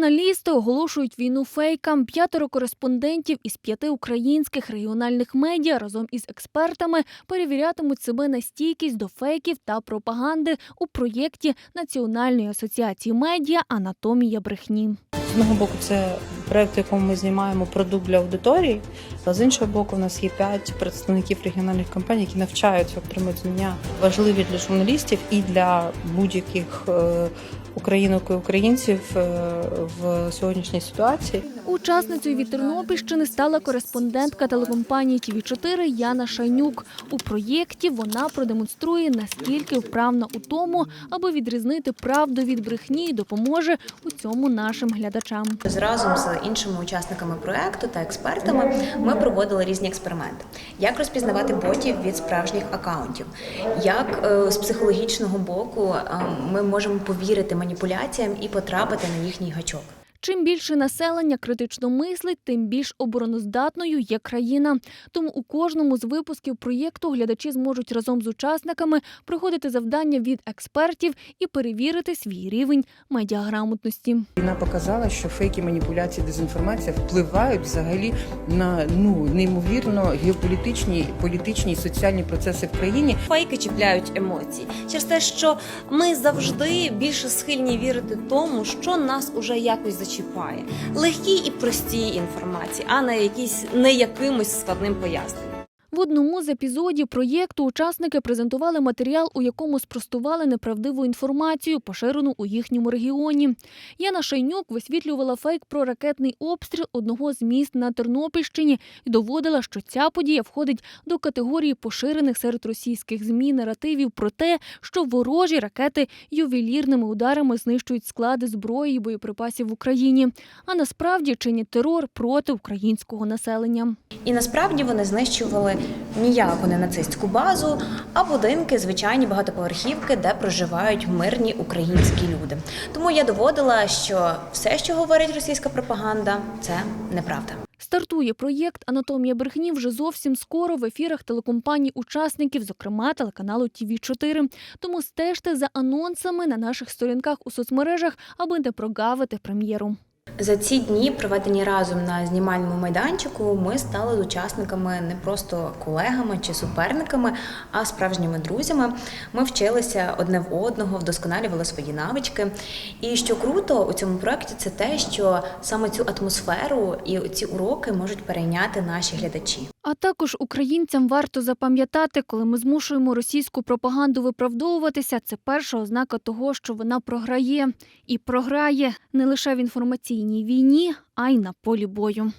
Журналісти оголошують війну фейкам. П'ятеро кореспондентів із п'яти українських регіональних медіа разом із експертами перевірятимуть себе на стійкість до фейків та пропаганди у проєкті Національної асоціації медіа Анатомія брехні. З одного боку, це проект, в якому ми знімаємо продукт для аудиторії. А з іншого боку, у нас є п'ять представників регіональних компаній, які навчаються отримують знання важливі для журналістів і для будь-яких е, українок і українців е, в сьогоднішній ситуації. Учасницею від Тернопільщини стала кореспондентка телекомпанії тв 4 Яна Шайнюк. У проєкті вона продемонструє, наскільки вправна у тому, аби відрізнити правду від брехні, і допоможе у цьому нашим глядачам. Разом з іншими учасниками проекту та експертами ми проводили різні експерименти. Як розпізнавати ботів від справжніх акаунтів, як е, з психологічного боку е, ми можемо повірити маніпуляціям і потрапити на їхній гачок. Чим більше населення критично мислить, тим більш обороноздатною є країна. Тому у кожному з випусків проєкту глядачі зможуть разом з учасниками проходити завдання від експертів і перевірити свій рівень медіаграмотності. Війна показала, що фейки, маніпуляції, дезінформація впливають взагалі на ну неймовірно геополітичні, політичні і соціальні процеси в країні. Фейки чіпляють емоції через те, що ми завжди більше схильні вірити тому, що нас уже якось зачіпає. Легкій і простій інформації, а не якісь не якимось складним поясненням. В одному з епізодів проєкту учасники презентували матеріал, у якому спростували неправдиву інформацію, поширену у їхньому регіоні. Яна Шайнюк висвітлювала фейк про ракетний обстріл одного з міст на Тернопільщині і доводила, що ця подія входить до категорії поширених серед російських змі наративів про те, що ворожі ракети ювелірними ударами знищують склади зброї і боєприпасів в Україні, а насправді чинять терор проти українського населення. І насправді вони знищували ніяку не нацистську базу, а будинки, звичайні багатоповерхівки, де проживають мирні українські люди. Тому я доводила, що все, що говорить російська пропаганда, це неправда. Стартує проєкт Анатомія брехні вже зовсім скоро в ефірах телекомпаній учасників, зокрема телеканалу тв 4 Тому стежте за анонсами на наших сторінках у соцмережах, аби не прогавити прем'єру. За ці дні, проведені разом на знімальному майданчику, ми стали з учасниками не просто колегами чи суперниками, а справжніми друзями. Ми вчилися одне в одного, вдосконалювали свої навички. І що круто у цьому проєкті, це те, що саме цю атмосферу і ці уроки можуть перейняти наші глядачі. А також українцям варто запам'ятати, коли ми змушуємо російську пропаганду виправдовуватися, це перша ознака того, що вона програє і програє не лише в інформаційній війні, а й на полі бою.